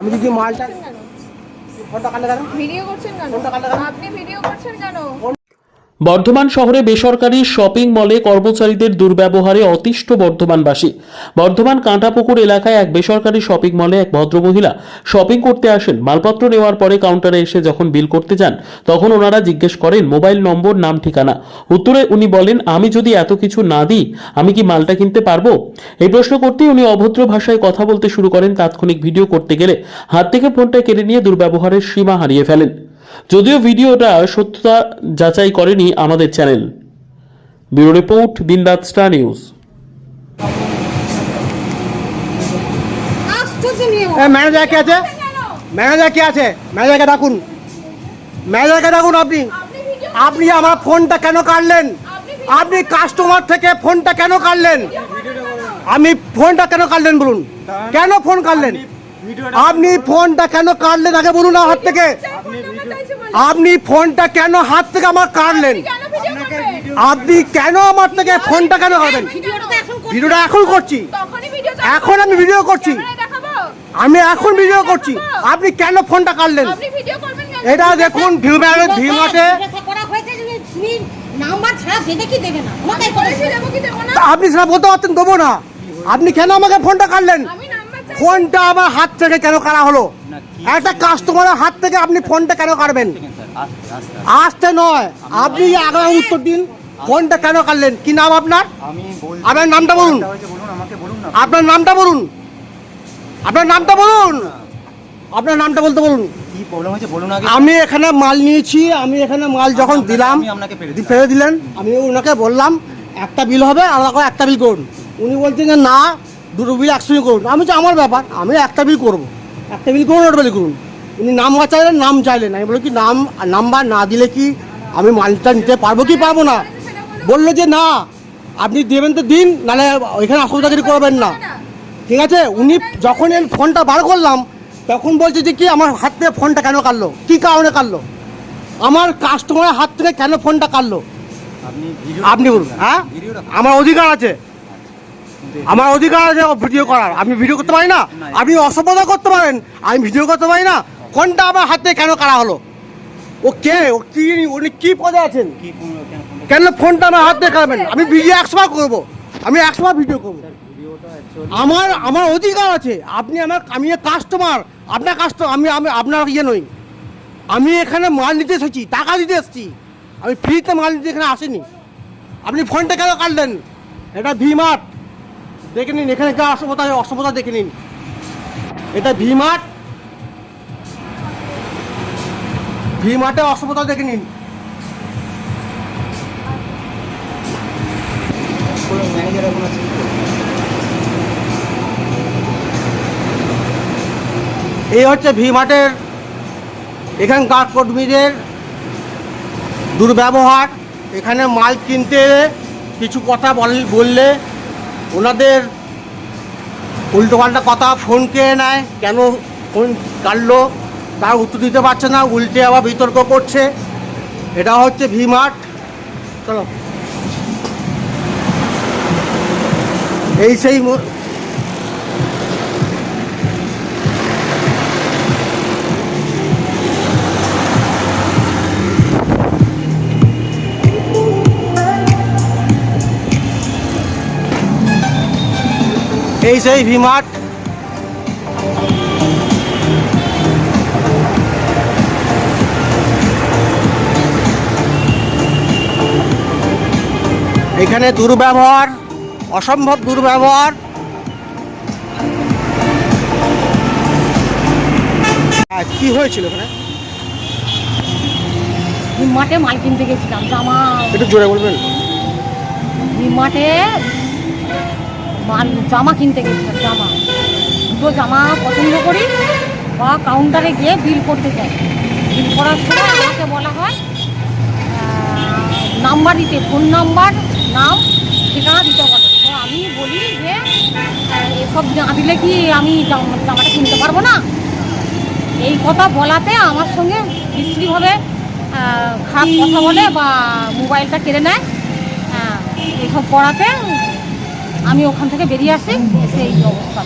আমি যদি মালটা ফোনটা কাটলে কেন ভিডিও করছেন কেন ফটো কাটা কেন? আপনি ভিডিও করছেন কেন বর্ধমান শহরে বেসরকারি শপিং মলে কর্মচারীদের দুর্ব্যবহারে অতিষ্ঠ বর্ধমানবাসী। বর্ধমান কাঁটাপুকুর এলাকায় এক বেসরকারি শপিং মলে এক ভদ্রমহিলা শপিং করতে আসেন। মালপত্র নেওয়ার পরে কাউন্টারে এসে যখন বিল করতে যান, তখন ওনারা জিজ্ঞেস করেন, মোবাইল নম্বর, নাম, ঠিকানা? উত্তরে উনি বলেন, আমি যদি এত কিছু না দিই, আমি কি মালটা কিনতে পারব? এই প্রশ্ন করতেই উনি অভদ্র ভাষায় কথা বলতে শুরু করেন। তাৎক্ষণিক ভিডিও করতে গেলে হাত থেকে ফোনটা কেড়ে নিয়ে দুর্ব্যবহারের সীমা হারিয়ে ফেলেন। যদিও ভিডিওটা সত্যতা যাচাই করেনি আমাদের channel. Bureau report Dinraat star news. Manager কে আছে? ম্যানেজার কে আছে? ম্যানেজারকে ডাকুন। ম্যানেজারকে ডাকুন আপনি। আপনি আপনি আমার ফোনটা কেন কাটলেন? আপনি কাস্টমার থেকে ফোনটা কেন কাটলেন? আমি ফোনটা কেন কাটলেন বলুন? কেন ফোন কাটলেন? আপনি ফোনটা কেন কাটলেন? আগে বলুন আমার হাত থেকে। আপনি ফোনটা কেন হাত থেকে আমার কাটলেন কেন ভিডিও করবেন? আপনি কেন আমার থেকে ফোনটা কেন কাটবেন ভিডিওটা এখন করছেন। ভিডিওটা এখন করছি। এখন আমি ভিডিও করছি। আমি এখন ভিডিও করছি। আপনি কেন ফোনটা কাটলেন? আপনি ভিডিও করবেন কেন? এটা দেখুন ভিউ আপনি সেটা বলতে পারতেন দেবো না। আপনি কেন আমাকে ফোনটা কাটলেন? আমি নাম্বার চাই। ফোনটা আমার হাত থেকে কেন কাটা হলো? একটা কাস্টমারের হাত থেকে আপনি ফোনটা কেন কাটবেন? আসতে নয়। আপনি আগে উত্তর দিন ফোনটা কেন কাটলেন? কি নাম আপনার? আপনার নামটা বলুন। আমাকে আপনার নামটা বলুন। আপনার নামটা বলুন। আপনার নামটা বলতে বলুন। আমি এখানে মাল নিয়েছি আমি এখানে মাল যখন দিলাম। ফেরত দিলেন আমি ওনাকে বললাম একটা বিল হবে আলাদা করে একটা বিল করুন। উনি বলছেন যে না দুটো বিল একসঙ্গে করুন। আমি বলছি আমার ব্যাপার আমি একটা বিল করব। একটা বিল করুন ওটা বিল করুন। উনি নাম্বার চাইলেন নাম চাইলেন। আমি বলি কি নাম নাম্বার না দিলে কি আমি মালটা নিতে পারব কি পারব না? বলল যে না আপনি দেবেন তো দিন নাহলে ওইখানে অসুবিধাগিরি করবেন না। ঠিক আছে? উনি যখন এই ফোনটা বার করলাম তখন বলছে যে কি আমার হাত থেকে ফোনটা কেন কাটলো? কি কারণে কাটলো? আমার কাস্টমারের হাত থেকে কেন ফোনটা কাটলো? আপনি বলুন হ্যাঁ? আমার অধিকার আছে। আমার অধিকার আছে ভিডিও করার। আমি ভিডিও করতে পারি না? আপনি অসভ্যতা করতে পারেন আমি ভিডিও করতে পারি না। ফোনটা আমার হাত কেন কাটা হলো? ও কে? ও কি? উনি কি পদে আছেন? কেন ফোনটা? আমার হাত কাটবেন? আমি ভিডিও বার করব। আমি একশো বার ভিডিও করব। আমার আমার অধিকার আছে। আপনি আমার আমি কাস্টমার আপনার কাস্টমার আমি আমি আপনার ইয়ে নই। আমি এখানে মাল নিতে এসেছি টাকা দিতে এসেছি। আমি ফ্রিতে মাল নিতে এখানে আসিনি। আপনি ফোনটা কেন কাটলেন? এটা ভি মার্ট দেখে নিন, এখানে কেউ অসভ্যতা অসভ্যতা দেখে নিন। এটা ভি মার্ট ভি মার্টে অসভ্যতা দেখে নিন। এই হচ্ছে ভি মার্টের এখানকার কর্মীদের দুর্ব্যবহার। এখানে মাল কিনতে কিছু কথা বল- বললে ওনাদের উল্টো উল্টোপাল্টা কথা ফোন কেড়ে নেয়, কেন ফোন কাটলো তার উত্তর দিতে পারছে না, উল্টে আবার বিতর্ক করছে। এটা হচ্ছে ভি মার্ট চলো। এই সেই এই সেই ভি মার্ট এখানে দুর্ব্যবহার অসম্ভব দুর্ব্যবহার। কি হয়েছিল ওখানে মাঠে মাল কিনতে গেছিলাম জামা একটু জোরে বলবেন। মাঠে জামা কিনতে গেছিলাম জামা। দুটো জামা পছন্দ করি বা কাউন্টারে গিয়ে বিল করতে চাই। বিল করার সময় আমাকে বলা হয় নাম্বার দিতে ফোন নাম্বার নাম ঠিকানা দিতে বলে তো আমি বলি যে এসব না দিলে কি আমি জামাটা কিনতে পারব না? এই কথা বলাতে আমার সঙ্গে বিশ্রীভাবে খারাপ কথা বলে বা মোবাইলটা কেড়ে নেয়। হ্যাঁ, এসব করাতে আমি ওখান থেকে বেরিয়ে আসি এসে এই অবস্থা।